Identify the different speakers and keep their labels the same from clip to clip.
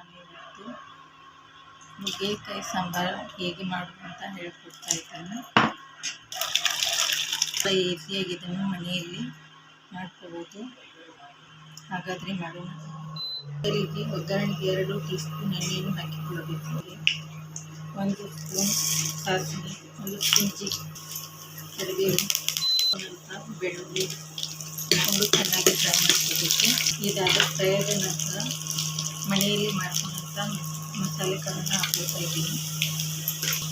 Speaker 1: ನಾನು ಇವತ್ತು ನುಗ್ಗೆಕಾಯಿ ಸಾಂಬಾರು ಹೇಗೆ ಮಾಡೋದು ಅಂತ ಹೇಳ್ಕೊಡ್ತಾ ಇದ್ದಾನೆ. ಈಸಿಯಾಗಿ ಇದನ್ನು ಮನೆಯಲ್ಲಿ ಮಾಡ್ಕೋಬೋದು. ಹಾಗಾದರೆ ಮಾಡೋಣ. ಅದರಿಗೆ ಒಗ್ಗರಣೆಗೆ ಎರಡು ಟೀ ಸ್ಪೂನ್ ಎಣ್ಣೆಯನ್ನು ಹಾಕಿಕೊಳ್ಳಬೇಕು. ಒಂದು ಸ್ಪೂನ್ ಸಾಸಿವೆ, ಒಂದು ಸ್ಪೂನ್ ಜಿ ಕರಿಬೇವು ಸ್ವಲ್ಪ ಬೆಳ್ಳುಳ್ಳಿ. ಒಂದು ಚೆನ್ನಾಗಿ ಫ್ರೈ ಮಾಡ್ಕೋಬೇಕು. ಇದಾದ ಫ್ರೈ ಆದ ನಂತರ ಮನೆಯಲ್ಲಿ ಮಾಡ್ಕೊಂಡಂಥ ಮಸಾಲೆ ಕಾಳನ್ನು ಹಾಕೋತಾ ಇದ್ದೀನಿ.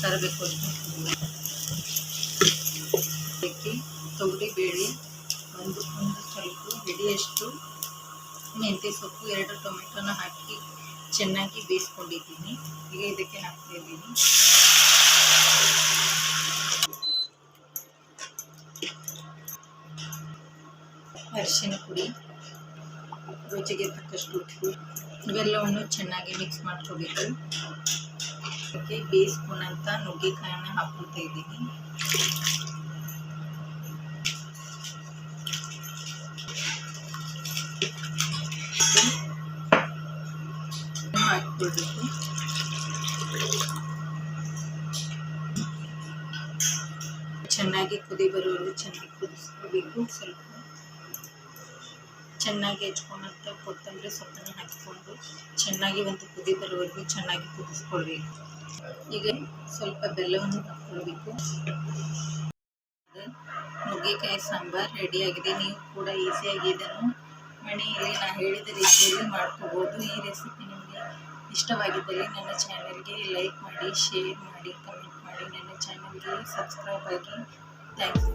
Speaker 1: ತರಬೇಕು ಅಂತ ಅದಕ್ಕೆ ತೊಗರಿಬೇಳೆ ಒಂದು ಒಂದು ಸ್ವಲ್ಪ ಹಿಡಿಯಷ್ಟು ಮೆಂತ್ಯ ಸೊಪ್ಪು, ಎರಡು ಟೊಮೆಟೊನ ಹಾಕಿ ಚೆನ್ನಾಗಿ ಬೇಯಿಸ್ಕೊಂಡಿದ್ದೀನಿ. ಈಗ ಇದಕ್ಕೆ ಹಾಕ್ತಾ ಇದ್ದೀನಿ. ಅರಿಶಿನ ಪುಡಿ. ರುಚಿಗೆ ತಕ್ಕಷ್ಟು ಉಪ್ಪು, ಇವೆಲ್ಲವನ್ನು ಚೆನ್ನಾಗಿ ಮಿಕ್ಸ್ ಮಾಡ್ಕೋಬೇಕು. ಅದಕ್ಕೆ ಬೇಯಿಸ್ಕೊಂಡಂಥ ನುಗ್ಗೆಕಾಯನ್ನ ಹಾಕ್ಕೊಳ್ತಾ ಇದ್ದೀನಿ. ಹಾಕ್ಕೊಳ್ಬೇಕು. ಚೆನ್ನಾಗಿ ಕುದಿ ಬರುವವರೆಗೂ ಚೆನ್ನಾಗಿ ಕುದಿಸ್ಕೋಬೇಕು. ಸ್ವಲ್ಪ ಚೆನ್ನಾಗಿ ಹೆಚ್ಕೊಂಡಂಥ ಕೊತ್ತಂಬರಿ ಸೊಪ್ಪನ್ನು ಹಾಕಿಕೊಂಡು ಚೆನ್ನಾಗಿ ಒಂದು ಕುದಿ ಬರುವವರೆಗೂ ಚೆನ್ನಾಗಿ ಕುದಿಸ್ಕೊಳ್ಬೇಕು. ಈಗ ಸ್ವಲ್ಪ ಬೆಲ್ಲವನ್ನು ಹಾಕ್ಕೊಳ್ಬೇಕು. ನುಗ್ಗೆಕಾಯಿ ರೆಡಿ ರೆಡಿಯಾಗಿದೆ ನೀವು ಕೂಡ ಈಸಿಯಾಗಿ ಇದನ್ನು ಮನೆಯಲ್ಲಿ ನಾನು ಹೇಳಿದ ರೀತಿಯಲ್ಲಿ ಮಾಡ್ಕೋಬೋದು. ಈ ರೆಸಿಪಿ ನಿಮಗೆ ಇಷ್ಟವಾಗಿದ್ದಲ್ಲಿ ನನ್ನ ಚಾನಲ್ಗೆ ಲೈಕ್ ಮಾಡಿ ಶೇರ್ ಮಾಡಿ ಕಮೆಂಟ್ ಮಾಡಿ. ನನ್ನ ಚಾನಲ್ಗೆ ಸಬ್ಸ್ಕ್ರೈಬ್ ಆಗಿ. ಥ್ಯಾಂಕ್ಸ್